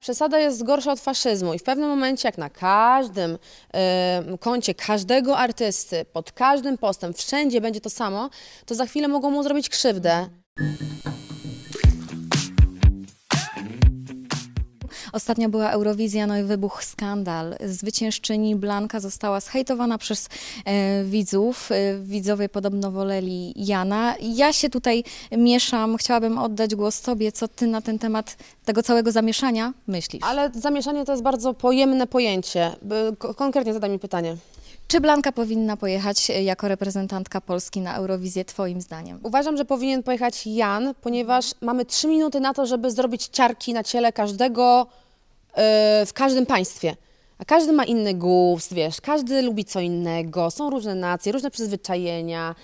Przesada jest gorsza od faszyzmu i w pewnym momencie, jak na każdym e, koncie każdego artysty, pod każdym postem, wszędzie będzie to samo, to za chwilę mogą mu zrobić krzywdę. Ostatnio była Eurowizja, no i wybuchł skandal. Zwyciężczyni Blanka została zhejtowana przez e, widzów. E, widzowie podobno woleli Jana. Ja się tutaj mieszam. Chciałabym oddać głos Tobie. Co Ty na ten temat tego całego zamieszania myślisz? Ale zamieszanie to jest bardzo pojemne pojęcie. Konkretnie zadaj mi pytanie. Czy Blanka powinna pojechać e, jako reprezentantka Polski na Eurowizję, Twoim zdaniem? Uważam, że powinien pojechać Jan, ponieważ mamy trzy minuty na to, żeby zrobić ciarki na ciele każdego e, w każdym państwie. A każdy ma inny gust, wiesz, każdy lubi co innego, są różne nacje, różne przyzwyczajenia.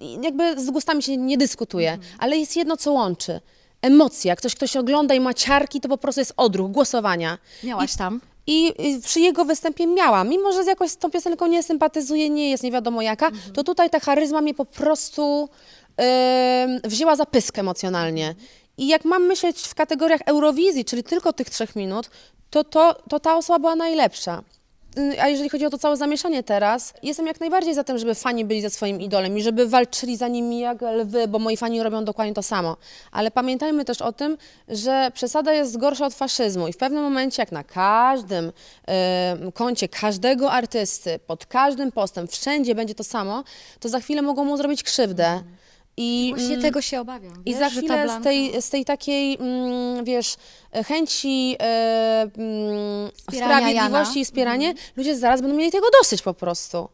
I jakby z gustami się nie dyskutuje, ale jest jedno, co łączy. Emocja. Ktoś, ktoś ogląda i ma ciarki, to po prostu jest odruch głosowania. Miałaś tam? I y, przy jego występie miałam, mimo że jakoś z tą piosenką nie sympatyzuję, nie jest nie wiadomo jaka, to tutaj ta charyzma mnie po prostu em, wzięła za pysk emocjonalnie. I jak mam myśleć w kategoriach Eurowizji, czyli tylko tych trzech minut, to, to, to ta osoba była najlepsza. Y, A jeżeli chodzi o to całe zamieszanie teraz, jestem jak najbardziej za tym, żeby fani byli ze swoim idolem i żeby walczyli za nimi jak lwy, bo moi fani robią dokładnie to samo. Ale pamiętajmy też o tym, że przesada jest gorsza od faszyzmu i w pewnym momencie, jak na każdym e, koncie każdego artysty, pod każdym postem, wszędzie będzie to samo, to za chwilę mogą mu zrobić krzywdę. I, Właśnie mm, tego się obawiam. i wiesz, za chwilę z tej, z tej takiej, mm, wiesz, chęci e, mm, Wspierania sprawiedliwości Jana. Mhm. i wspieranie, ludzie zaraz będą mieli tego dosyć po prostu.